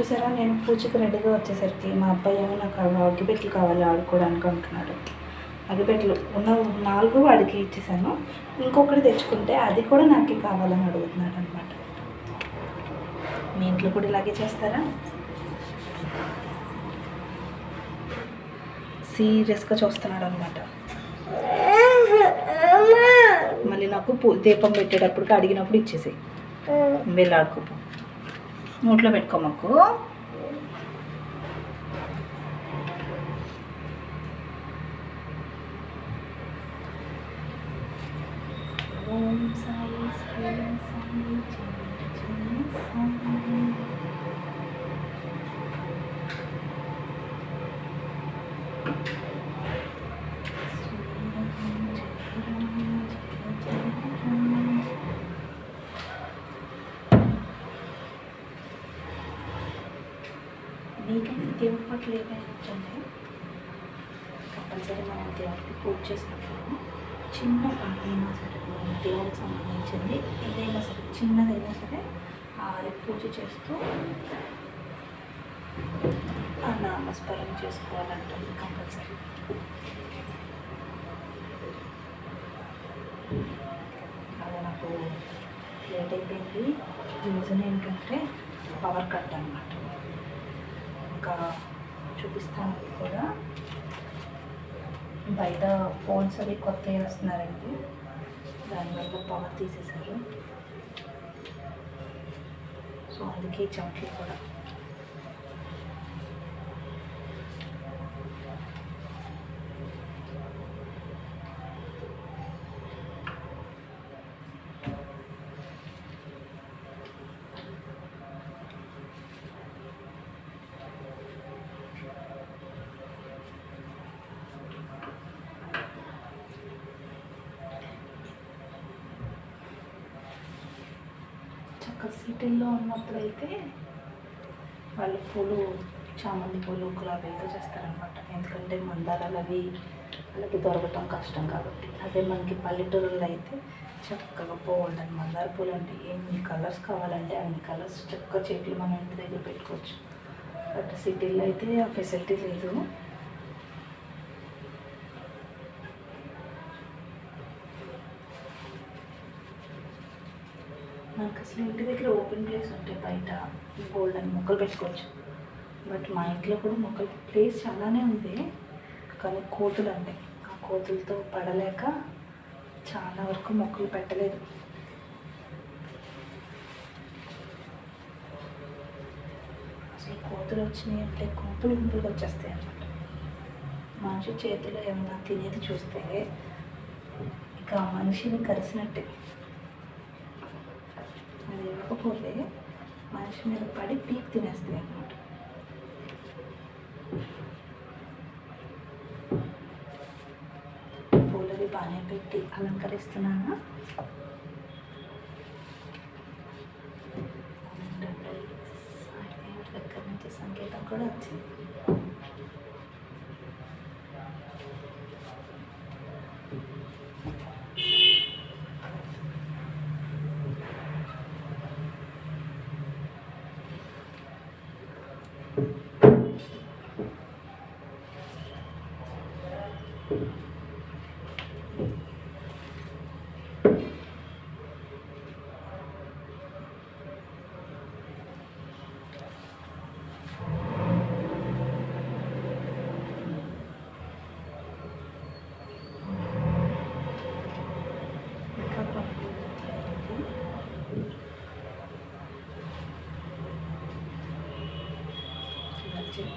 చూసారా? నేను పూజకి రెడీగా వచ్చేసరికి మా అబ్బాయి ఏమో నాకు అగ్గిపెట్లు కావాలి ఆడుకోవడానికి అంటున్నాడు. అగ్గిపెట్లు ఉన్న నాలుగు వాడికి ఇచ్చేసాను. ఇంకొకటి తెచ్చుకుంటే అది కూడా నాకే కావాలని అడుగుతున్నాడు అనమాట మీ ఇంట్లో కూడా ఇలాగే చేస్తారా? సీరియస్గా చూస్తున్నాడు అనమాట మళ్ళీ నాకు దీపం పెట్టేటప్పుడు అడిగినప్పుడు ఇచ్చేసి వెళ్ళి ఆడుకోపో. నోట్లో పెట్టుకోమకు ఓం సాయి శ్రీ మీకైతే దేవుడి పట్ల ఏమైనా వచ్చండి కంపల్సరీ మనం దేవుడికి పూజ చేసినప్పుడు చిన్న పని అయినా సరే దేవుడికి సంబంధించింది ఏదైనా సరే చిన్నదైనా సరే అది పూజ చేస్తూ ఆ నామస్మరణ చేసుకోవాలంటుంది కంపల్సరీ. అలా నాకు లేట్ అయిపోయింది. రీజన్ ఏంటంటే పవర్ కట్ అనమాట ఇంకా చూపిస్తాను కూడా. బయట ఫోన్స్ అవి కొత్తవి వస్తున్నారండి. దానివల్ల పవర్ తీసేశారు. సో అందుకే ఈ కూడా. ఒక సిటీల్లో ఉన్నప్పుడైతే అయితే వాళ్ళు పూలు చామంతి పూలు గులాబీలతో చేస్తారనమాట ఎందుకంటే మందారాలు అవి వాళ్ళకి దొరకటం కష్టం కాబట్టి. అదే మనకి పల్లెటూరులో అయితే చక్కగా పోవాలండి మందార పూలు అంటే ఎన్ని కలర్స్ కావాలంటే అన్ని కలర్స్ చక్కగా చెట్లు మనం ఇంటి దగ్గర పెట్టుకోవచ్చు. బట్ సిటీలో అయితే ఆ ఫెసిలిటీ లేదు. మనకు అసలు ఇంటి దగ్గర ఓపెన్ ప్లేస్ ఉంటే బయట గోల్డెన్ మొక్కలు పెట్టుకోవచ్చు. బట్ మా ఇంట్లో కూడా మొక్కలు ప్లేస్ చాలానే ఉంది. కానీ కోతులు అంటే ఆ కోతులతో పడలేక చాలా వరకు మొక్కలు పెట్టలేదు. అసలు కోతులు వచ్చినాయి అంటే గుంపులు గుంపులుగా వచ్చేస్తాయి అన్నమాట. మనిషి చేతిలో ఏమన్నా తినేది చూస్తే ఇక మనిషిని కలిసినట్టే అది మనిషి మీద పడి పీక్ తినేస్తుంది అన్నమాట. పూలవి బాగానే పెట్టి అలంకరిస్తున్నాను. దగ్గర నుంచి సంకేతం కూడా వచ్చింది.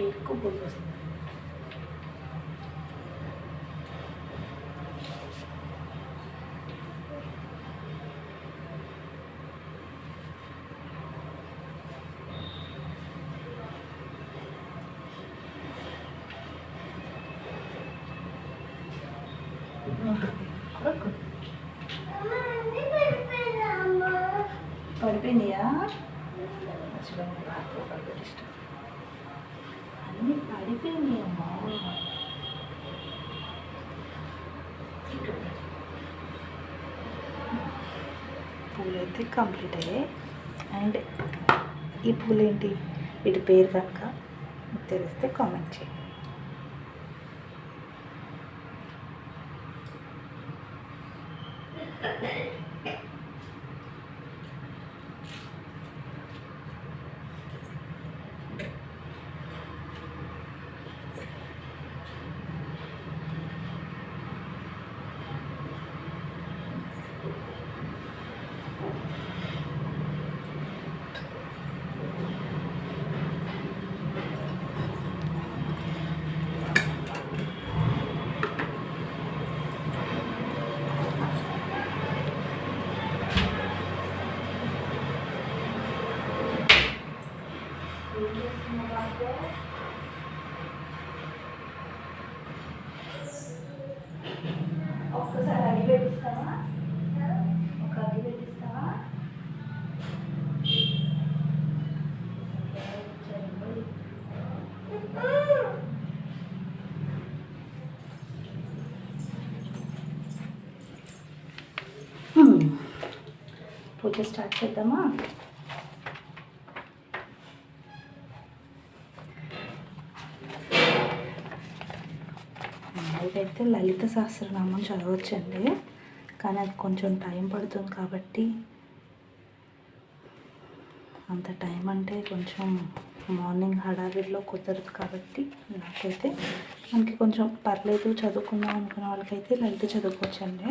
compartir con vosotros. పూలు కంప్లీట్ అయ్యాయి. అండ్ ఈ పూలు ఏంటి వీటి పేరు కనుక తెలిస్తే కామెంట్ చేయండి. పూజ స్టార్ట్ చేద్దామా? ఇదైతే లలిత సహస్రనామం చదవచ్చండి కానీ అది కొంచెం టైం పడుతుంది కాబట్టి అంత టైం అంటే కొంచెం మార్నింగ్ హడావిడిలో కుదరదు కాబట్టి నాకైతే మనకి కొంచెం పర్లేదు చదువుకుందాం అనుకున్న వాళ్ళకైతే లలిత చదువుకోవచ్చండి.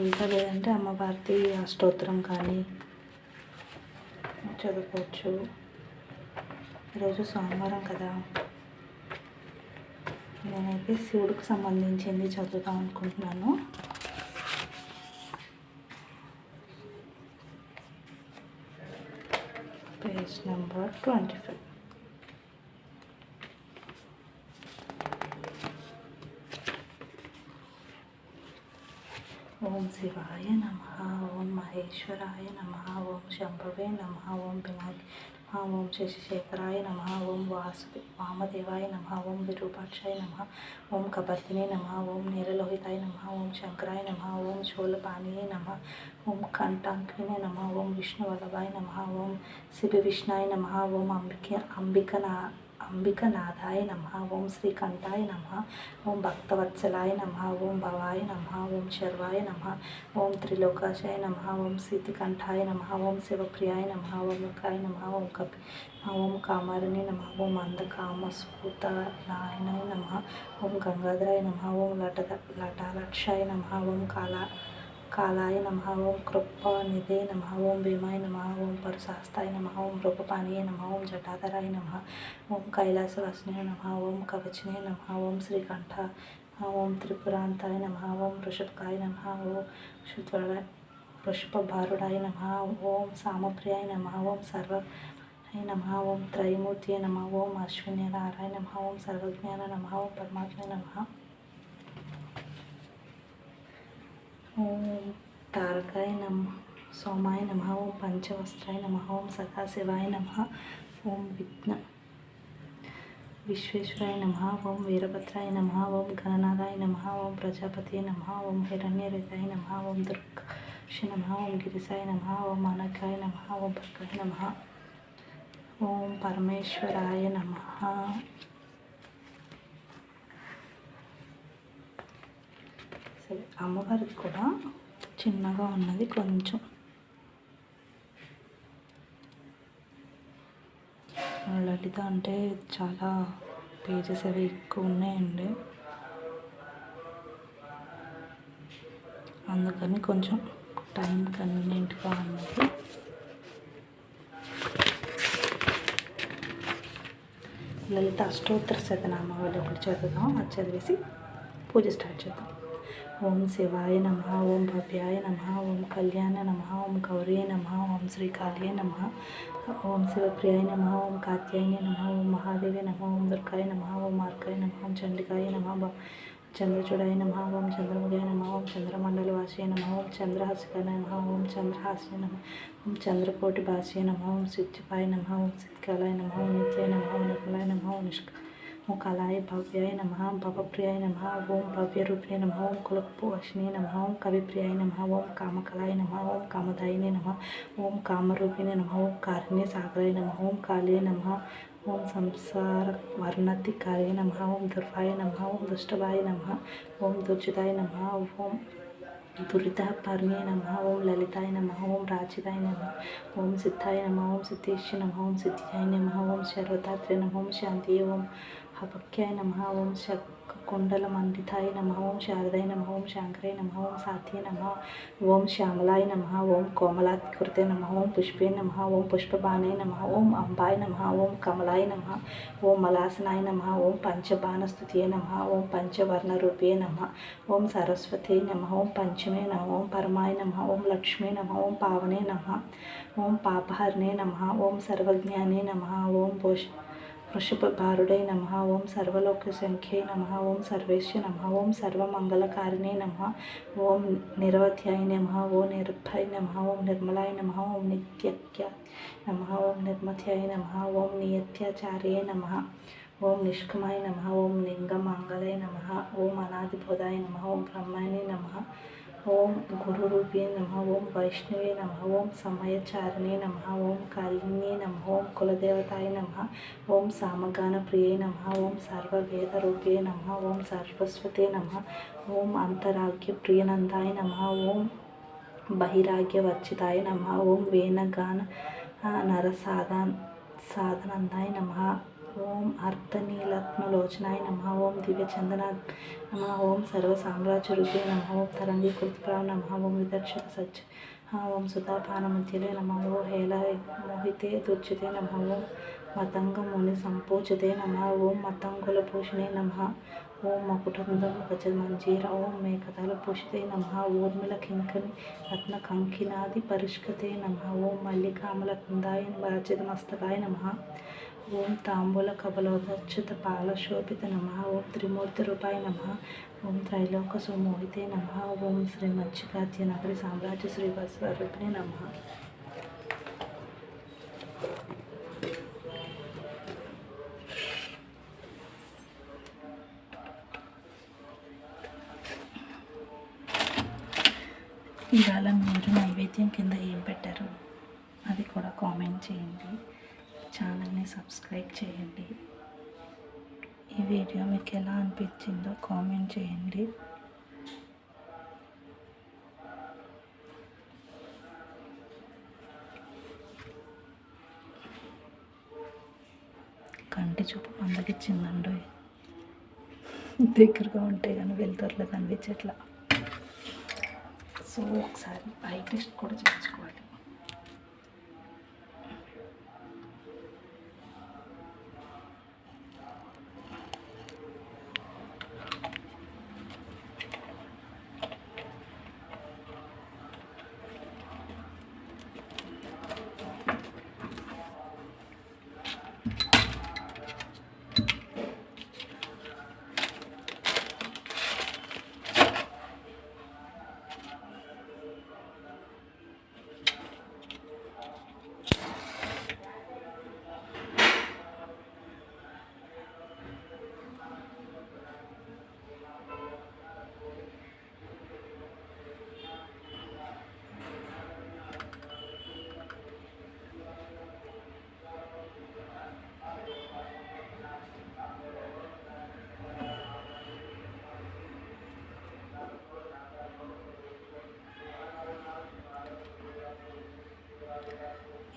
ఇంకా లేదంటే అమ్మవారిది అష్టోత్తరం కానీ చదువుకోవచ్చు. ఈరోజు సోమవారం కదా. నేనైతే శివుడికి సంబంధించింది చదువుదాం అనుకుంటున్నాను. Page number twenty five. ఓం శివాయ నమ ఓం మహేశ్వరాయ నమ ఓం శంభవే నమ ఓం పినాకి నమ ఓం శశిశేఖరాయ నమ ఓం వాసు వామదేవాయ నమ ఓం విరూపాక్షాయ నమ ఓం కపర్తినే నమ ఓం నీరలోహితాయ నమ ఓం శంకరాయ నమ ఓం శూలపాణియే నమ ఓం కంఠాంకినే నమ ఓం విష్ణువల్లభాయ నమ ఓం శివ విష్ణాయ నమ ఓం అంబిక అంబికనా అంబికనాథాయ నమ ఓం శ్రీకంఠాయ నమ ఓం భక్తవత్సలాయ నమ ఓం భవాయ నమ ఓం శర్వాయ నమ ఓం త్రిలోకాశాయ నమ ఓం సీతికంఠాయ నమ ఓం శివప్రియాయ నమ ఓం ముఖాయ నమ ఓం కపి ఓం కామారిణి నమ ఓం అందకామస్ఫూత నాయనాయ నమ ఓం గంగాధరాయ నమ ఓం లట లటాలక్షాయ నమ ఓం కాలా కాలాయ నమ ఓం కృపానిధే నమ ఓం భీమాయ నమ ఓం పరుశాస్తాయ నమ ఓం రూపపానీయ నమ ఓం జటాధరాయ నమ ఓం కైలాసవాసినే నమ ఓం కవచినే నమ ఓం శ్రీకంఠ ఓం త్రిపురాంతాయ నమ ఓం వృషభకాయ నమ ఓం శుద్వర వృషభభారుడాయ నమ ఓం సామప్రియాయ నమ ఓం సర్వ నమ ఓం త్రైమూర్తి నమ ఓం అశ్విని నారాయణ నమ ఓం సర్వజ్ఞాన నమ ఓం పరమాత్మ నమ ఓం తారకాయ నమ సోమాయ నమ ఓం పంచవస్త్రాయ నమ ఓం సదాశివాయ నమ ఓం విఘ్న విశ్వేశ్వరాయ నమ ఓం వీరభద్రాయ నమ ఓం గణనాథాయ నమ ఓం ప్రజాపతి నమ ఓం హిరణ్యరథాయ నమ ఓం దుర్గాక్షి నమ ఓం గిరిసాయ నమ ఓం అనకాయ నమ ఓం భర్గాయ నమ ఓం పరమేశ్వరాయ నమ సరే అమ్మవారికి కూడా చిన్నగా ఉన్నది కొంచెం. లలిత అంటే చాలా పేజెస్ అవి ఎక్కువ ఉన్నాయండి. అందుకని కొంచెం టైం కన్వీనియంట్గా ఉన్నది. లలిత అష్టోత్తర శతనామావళి ఒకటి చదువుదాం. అది చదివేసి పూజ స్టార్ట్ చేద్దాం. ఓం శివాయ నమ ఓం భవ్యాయ నమ ఓం కళ్యాణ నమ ఓం గౌరీ నమ ఓం శ్రీకాళియ నమ ఓం శివప్రియాయ నమ ఓం కాత్యాయన నమ ఓం మహాదేవి నమ ఓం దుర్గాయ నమ ఓం మార్గాయ నమ ఓం చండికాయ నమ చంద్రచూడాయ నమ ఓం చంద్రముఖాయ నమ ఓం చంద్రమండలవాసయ నమ ఓం చంద్రహాసికాయ నమ ఓం చంద్రహాస్య నమ ఓం చంద్రకోటి భాస్య నమ ఓం సిద్ధిపాయ నమ ఓం సిద్ధికాలాయ నమ ఓం నిత్యాయ నమ ఓం నిర్మలాయ నమ ఓం నిష్క ఓం కళాయ భవ్యాయ నమ భవప్రియాయ నమ ఓం భవ్యరూపిణే నమ ఓం కులపు వశినే నమ ఓం కవిప్రియాయ నమ ఓం కామకళాయ నమ ఓం కామదాయినే నమ ఓం కామరూపిణే నమ ఓం కారుణ్య సాగరాయ నమ ఓం కాళే నమ ఓం సంసార వర్ణతికాయ నమ ఓం దుర్వాయ నమ ఓం దుష్టవాయ నమ ఓం దుర్జితాయ నమ ఓం దురితాపర్ణే నమ ఓం లలితాయ నమ ఓం రాజితాయ నమ ఓం సిద్ధాయ నమ ఓం సిద్ధేశ్వ నమ ఓం సిద్ధియాయ నమ ఓం శర్వతాత్రే నమ ఓం శాంతియ ఓం హపక్యాయ నమ ఓం శక్ కుండల మండితాయ నమ ఓం శారదాయ నమ ఓం శాంకరాయ నమ ఓం సాధ్య నమ ఓం శ్యామలాయ నమ ఓం కోమలాకృతే నమ ఓం పుష్పే నమ ఓం పుష్పబాణాయ నమ ఓం అంబాయ నమ ఓం కమలాయ నమ ఓం మలాసనాయ నమ ఓం పంచబాణస్తుతియే నమ ఓం పంచవర్ణరూపే నమ ఓం సరస్వతే నమ ఓం పంచమే నమ ఓం పరమాయ నమ ఓం లక్ష్మీ నమ ఓం పావనే నమ ఓం పాపహర్ణే నమ ఓం సర్వజ్ఞానే నమ ఓం పోష వృషభారుడై నమ ఓం సర్వలోక సంఖ్యే నమ ఓం సర్వేశ్వ నమ ఓం సర్వమంగళకారిణే నమ ఓం నిరవధ్యాయ నమ ఓ నిర్భయ నమ ఓం నిర్మలాయ నమ ఓం నిత్యక్య నమ ఓం నిర్మధ్యాయ నమ ఓం నియత్యాచార్యే నమ ఓం నిష్కమాయ నమ ఓం లింగమంగళాయ నమ ఓం అనాదిబోధాయ నమ ఓం బ్రహ్మాయ నమ ఓం గురురూపే నమ ఓం వైష్ణవే నమ ఓం సమయచారిణే నమ ఓం కాళిన్యే నమ ఓం కులదేవతాయ నమ ఓం సామగాన ప్రియే నమ ఓం సర్వవేద రూపే నమ ఓం సరస్వతే నమ ఓం అంతరాగ్య ప్రియనందాయ నమ ఓం బహిరాగ్యవర్చితాయ నమ ఓం వేణగాన నరసాదా సాధనందాయ నమ ఓం అర్ధనీలత్మలోచనాయ నమ. ఓం దివ్య చందనాథ్ నమ. ఓం సర్వసామ్రాజ్యరూపే నమ. ఓం తరంగి తరంగీకృతప్రావ నమ. ఓం విదర్శక సచ్ ఓం సుధాపానమధ్యలే నమ. ఓ హేళ మోహితే దుర్చితే నమ. ఓం మతంగముని సంపూచితే నమ. ఓం మతంగుల మతంగులభూషణే నమ. ఓం మకుటందం గజ మంజీర ఓం మేకతాల పూషితే నమ. ఊర్మిళ కింకని రత్న కంకినాది పరిష్కతే నమ. ఓం మల్లికామల కుందాయ రాజిత మస్తకాయ నమ. ఓం తాంబూల కవలోచ్యుత పాల శోభిత నమ ఓం త్రిమూర్తి రూపాయ నమ ఓం త్రైలోక సుమోహితే నమ ఓం శ్రీ మత్స్యకాద్య నగరి సామ్రాజ్య శ్రీ వస్వరూపిణి నమ. ఇవాళ మీరు నైవేద్యం కింద ఏం పెట్టారు? అది కూడా కామెంట్ చేయండి. ఛానల్ని సబ్స్క్రైబ్ చేయండి. ఈ వీడియో మీకు ఎలా అనిపించిందో కామెంట్ చేయండి. కంటి చూపు మందగిచ్చిందండి దగ్గరగా ఉంటే కానీ వెళ్తారులో కనిపించట్లా సో ఒకసారి ఐ టెస్ట్ కూడా చేయించుకోవాలి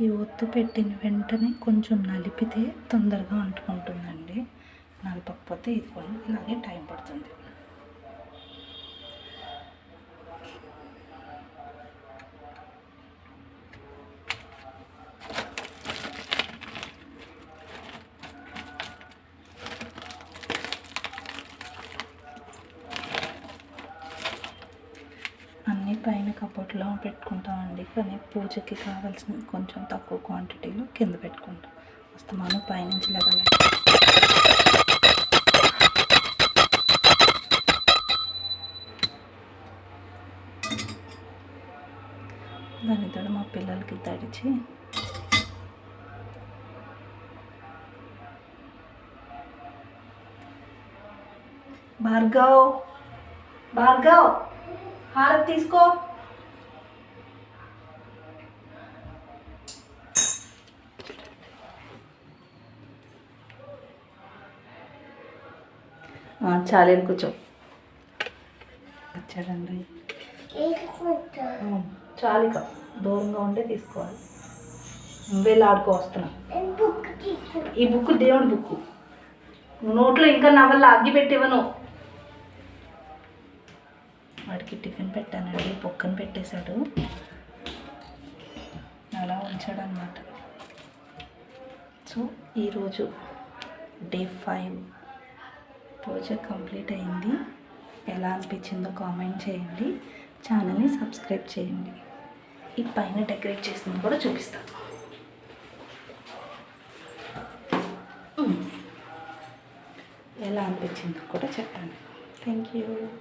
ఈ ఒత్తు పెట్టిన వెంటనే కొంచెం నలిపితే తొందరగా అంటుకుంటుందండి. నలపకపోతే ఇది కూడా ఇలాగే టైం పడుతుంది. అన్నీ పైన కబోర్డ్లో పెట్టుకుంటామండి. కానీ పూజకి కావాల్సిన కొంచెం తక్కువ క్వాంటిటీలో కింద పెట్టుకుంటాం. వస్తామాను పైనుంచి దాని దడు మా పిల్లలకి తడిచి భార్గవ్! భార్గవ్! హారతి తీసుకో. ఆ, చాలేను కూర్చో. వచ్చాడండి. ఆ, చాలు ఇక దూరంగా ఉంటే తీసుకోవాలి. వెళ్ళి ఆడుకో వస్తున్నా. ఈ బుక్ దేవుడి బుక్. నోట్లో ఇంకా నవల్ల అగ్గి పెట్టివను. వాడికి టిఫిన్ పెట్టానండి పొక్కన పెట్టేశాడు. అలా ఉంచాడనమాట సో ఈరోజు డే ఫైవ్. ప్రాజెక్ట్ కంప్లీట్ అయింది. ఎలా అనిపించిందో కామెంట్ చేయండి. ఛానల్ని సబ్స్క్రైబ్ చేయండి. ఈ పైన డెకరేట్ చేసింది కూడా చూపిస్తాను ఎలా అనిపించిందో కూడా చెప్పండి. Thank you.